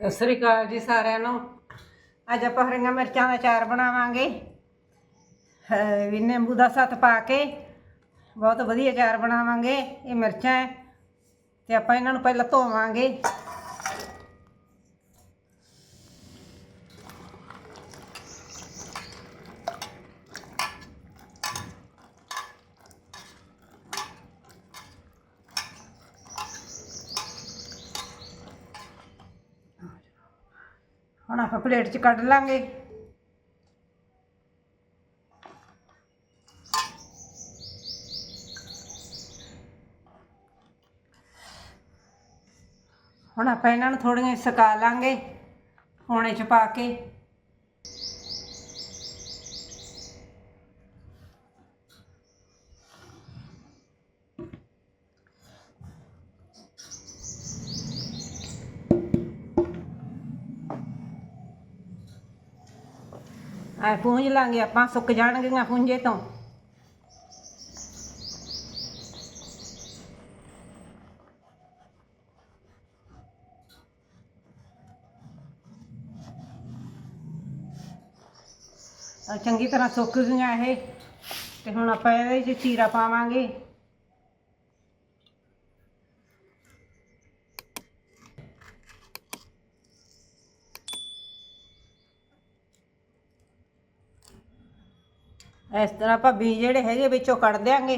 ਸਤਿ ਸ੍ਰੀ ਅਕਾਲ ਜੀ ਸਾਰਿਆਂ ਨੂੰ। ਅੱਜ ਆਪਾਂ ਹਰੀਆਂ ਮਿਰਚਾਂ ਦਾ ਚਾਰ ਬਣਾਵਾਂਗੇ। ਵੀ ਨਿੰਬੂ ਦਾ ਸੱਤ ਪਾ ਕੇ ਬਹੁਤ ਵਧੀਆ ਚਾਰ ਬਣਾਵਾਂਗੇ। ਇਹ ਮਿਰਚਾਂ ਹੈ ਤੇ ਆਪਾਂ ਇਹਨਾਂ ਨੂੰ ਪਹਿਲਾਂ ਧੋਵਾਂਗੇ। ਹੁਣ ਆਪਾਂ ਪਲੇਟ 'ਚ ਕੱਢ ਲਾਂਗੇ। ਹੁਣ ਆਪਾਂ ਇਹਨਾਂ ਨੂੰ ਥੋੜੀਆਂ ਸੁਕਾ ਲਾਂਗੇ ਹੋਣੇ 'ਚ ਪਾ ਕੇ। ਆ ਪੂੰਝ ਲਾਂਗੇ ਆਪਾਂ, ਸੁੱਕ ਜਾਣਗੀਆਂ ਪੂੰਝੇ ਤੋਂ। ਚੰਗੀ ਤਰ੍ਹਾਂ ਸੁੱਕ ਗਈਆਂ ਇਹ, ਤੇ ਹੁਣ ਆਪਾਂ ਇਹਦੇ ਵਿੱਚ ਚੀਰਾ ਪਾਵਾਂਗੇ। ਇਸ ਤਰ੍ਹਾਂ ਆਪਾਂ ਬੀਜ ਜਿਹੜੇ ਹੈਗੇ ਵਿੱਚੋਂ ਕੱਢ ਦਿਆਂਗੇ।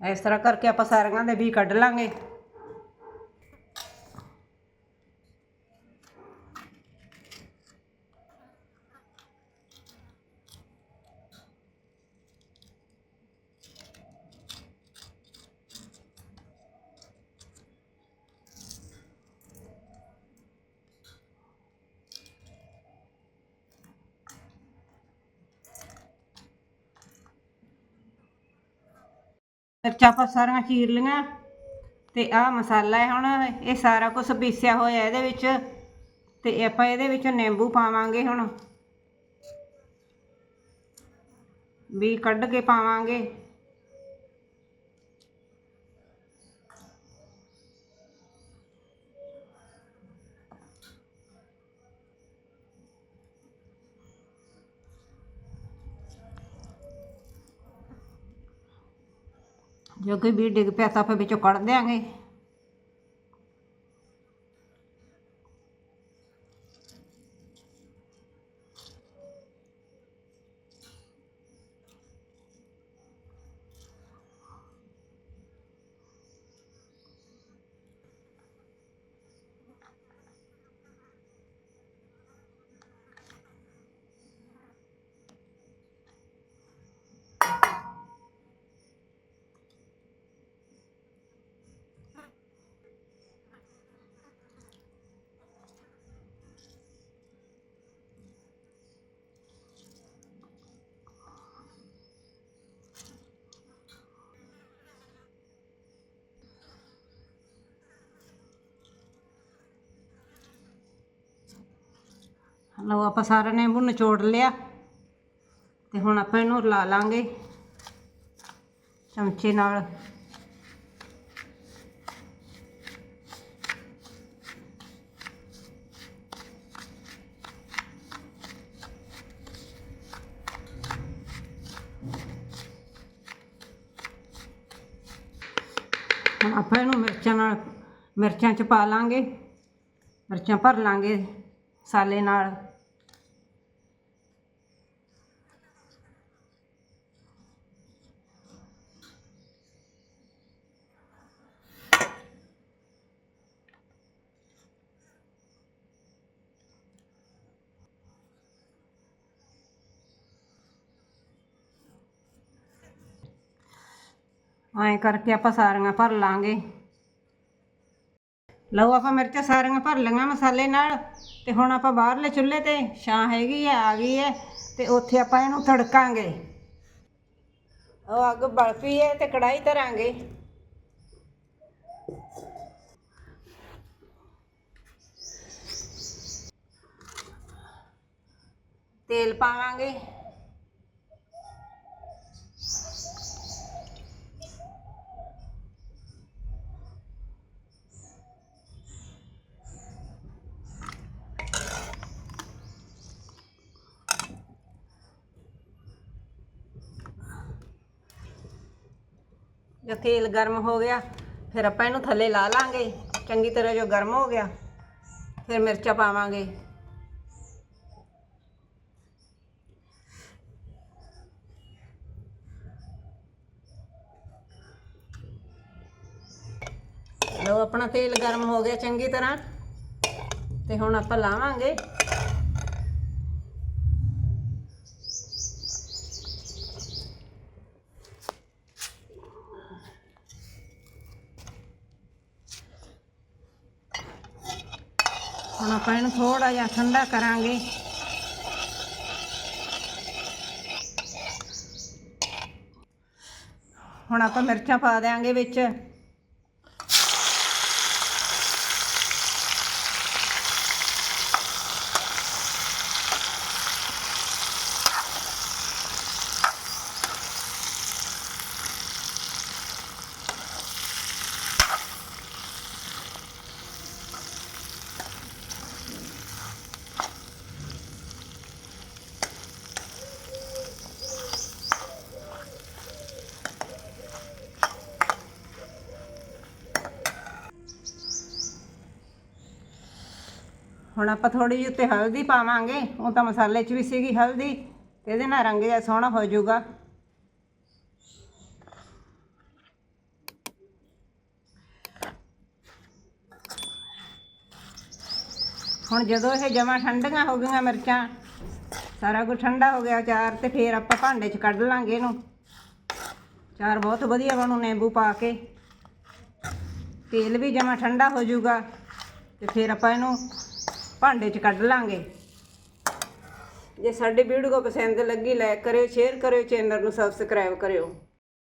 ਇਸ ਤਰ੍ਹਾਂ ਕਰਕੇ ਆਪਾਂ ਸਾਰੀਆਂ ਦੇ ਵੀ ਕੱਢ ਲਾਂਗੇ। ਮਿਰਚਾਂ ਆਪਾਂ ਸਾਰੀਆਂ ਚੀਰ ਲਈਆਂ ਤੇ ਆਹ ਮਸਾਲਾ ਹੈ ਹੁਣ, ਇਹ ਸਾਰਾ ਕੁਝ ਪੀਸਿਆ ਹੋਇਆ ਇਹਦੇ ਵਿੱਚ ਤੇ ਆਪਾਂ ਇਹਦੇ ਵਿੱਚ ਨਿੰਬੂ ਪਾਵਾਂਗੇ ਹੁਣ। ਵੀ ਕੱਢ ਕੇ ਪਾਵਾਂਗੇ। ਜੋ ਕੋਈ ਵੀ ਡਿੱਗ ਪਿਆ ਤਾਂ ਆਪਾਂ ਵਿੱਚੋਂ ਕੱਢ ਦਿਆਂਗੇ। ਲਓ ਆਪਾਂ ਸਾਰਿਆਂ ਨੇ ਨਿੰਬੂ ਨਿਚੋੜ ਲਿਆ ਤੇ ਹੁਣ ਆਪਾਂ ਇਹਨੂੰ ਲਾ ਲਾਂਗੇ ਚਮਚੇ ਨਾਲ। ਹੁਣ ਆਪਾਂ ਇਹਨੂੰ ਮਿਰਚਾਂ ਨਾਲ, ਮਿਰਚਾਂ ਚ ਪਾ ਲਾਂਗੇ। ਮਿਰਚਾਂ ਭਰ ਲਾਂਗੇ ਸਾਲੇ ਨਾਲ। ਐਂ ਕਰਕੇ ਆਪਾਂ ਸਾਰੀਆਂ ਭਰ ਲਾਂਗੇ। ਲਓ ਆਪਾਂ ਮਿਰਚਾਂ ਸਾਰੀਆਂ ਭਰ ਲਈਆਂ ਮਸਾਲੇ ਨਾਲ ਤੇ ਹੁਣ ਆਪਾਂ ਬਾਹਰਲੇ ਚੁੱਲ੍ਹੇ ਤੇ ਛਾਂ ਹੈਗੀ ਆ ਆ ਗਈ ਹੈ ਤੇ ਉੱਥੇ ਆਪਾਂ ਇਹਨੂੰ ਤੜਕਾਂਗੇ। ਉਹ ਅੱਗ ਬਲ ਪਈ ਹੈ ਤੇ ਕੜਾਈ ਧਰਾਂਗੇ। ਤੇਲ ਪਾਵਾਂਗੇ। ਜੋ ਤੇਲ ਗਰਮ ਹੋ ਗਿਆ, ਫਿਰ ਆਪਾਂ ਇਹਨੂੰ ਥੱਲੇ ਲਾ ਲਾਂਗੇ। ਚੰਗੀ ਤਰ੍ਹਾਂ ਜੋ ਗਰਮ ਹੋ ਗਿਆ, ਫਿਰ ਮਿਰਚਾਂ ਪਾਵਾਂਗੇ। ਲਓ, ਆਪਣਾ ਤੇਲ ਗਰਮ ਹੋ ਗਿਆ ਚੰਗੀ ਤਰ੍ਹਾਂ। ਤੇ ਹੁਣ ਆਪਾਂ ਲਾਵਾਂਗੇ। ਹੁਣ ਆਪਾਂ ਇਹਨੂੰ ਥੋੜਾ ਜਿਹਾ ਠੰਡਾ ਕਰਾਂਗੇ। ਹੁਣ ਆਪਾਂ ਮਿਰਚਾਂ ਪਾ ਦੇਾਂਗੇ ਵਿੱਚ। ਹੁਣ ਆਪਾਂ ਥੋੜੀ ਜਿਹੀ ਉੱਤੇ ਹਲਦੀ ਪਾਵਾਂਗੇ, ਉਹ ਤਾਂ ਮਸਾਲੇ 'ਚ ਵੀ ਸੀਗੀ ਹਲਦੀ, ਤੇ ਇਹਦੇ ਨਾਲ ਰੰਗ ਜਿਹਾ ਸੋਹਣਾ ਹੋ ਜਾਊਗਾ। ਹੁਣ ਜਦੋਂ ਇਹ ਜਮਾ ਠੰਡੀਆਂ ਹੋ ਗਈਆਂ ਮਿਰਚਾਂ, ਸਾਰਾ ਕੁਝ ਠੰਡਾ ਹੋ ਗਿਆ ਚਾਰ ਤੇ ਫਿਰ ਆਪਾਂ ਭਾਂਡੇ 'ਚ ਕੱਢ ਲਾਂਗੇ ਇਹਨੂੰ। ਚਾਰ ਬਹੁਤ ਵਧੀਆ ਬਣੂ ਨਿੰਬੂ ਪਾ ਕੇ। ਤੇਲ ਵੀ ਜਮਾ ਠੰਡਾ ਹੋ ਜਾਊਗਾ, ਤੇ ਫਿਰ ਆਪਾਂ ਇਹਨੂੰ ਭਾਂਡੇ 'ਚ ਕੱਢ ਲਾਂਗੇ। ਜੇ ਸਾਡੀ ਵੀਡੀਓ ਪਸੰਦ ਲੱਗੀ ਲਾਈਕ ਕਰਿਓ ਸ਼ੇਅਰ ਕਰਿਓ ਚੈਨਲ ਨੂੰ ਸਬਸਕ੍ਰਾਈਬ ਕਰਿਓ।